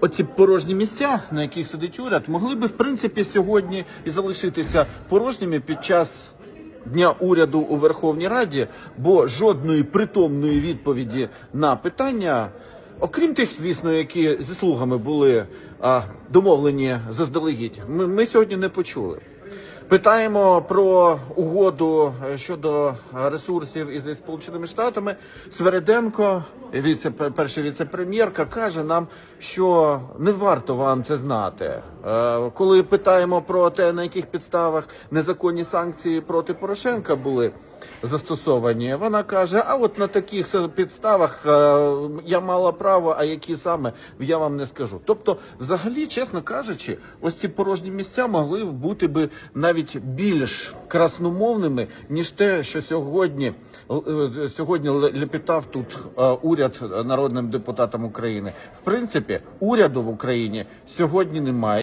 оці порожні місця, на яких сидить уряд, могли би в принципі сьогодні і залишитися порожніми під час. Дня уряду у Верховній Раді, бо жодної притомної відповіді на питання, окрім тих, звісно, які зі слугами були а, домовлені заздалегідь, ми, ми сьогодні не почули. Питаємо про угоду е, щодо ресурсів із Сполученими Штатами. Свереденко, віце перший віце-прем'єрка, каже нам, що не варто вам це знати. Е, Коли питаємо про те, на яких підставах незаконні санкції проти Порошенка були застосовані, вона каже: а от на таких підставах е, я мала право, а які саме я вам не скажу. Тобто, взагалі, чесно кажучи, ось ці порожні місця могли бути би навіть більш красномовними, ніж те, що сьогодні е, сьогодні лепітав тут уряд народним депутатам України. В принципі, уряду в Україні сьогодні немає.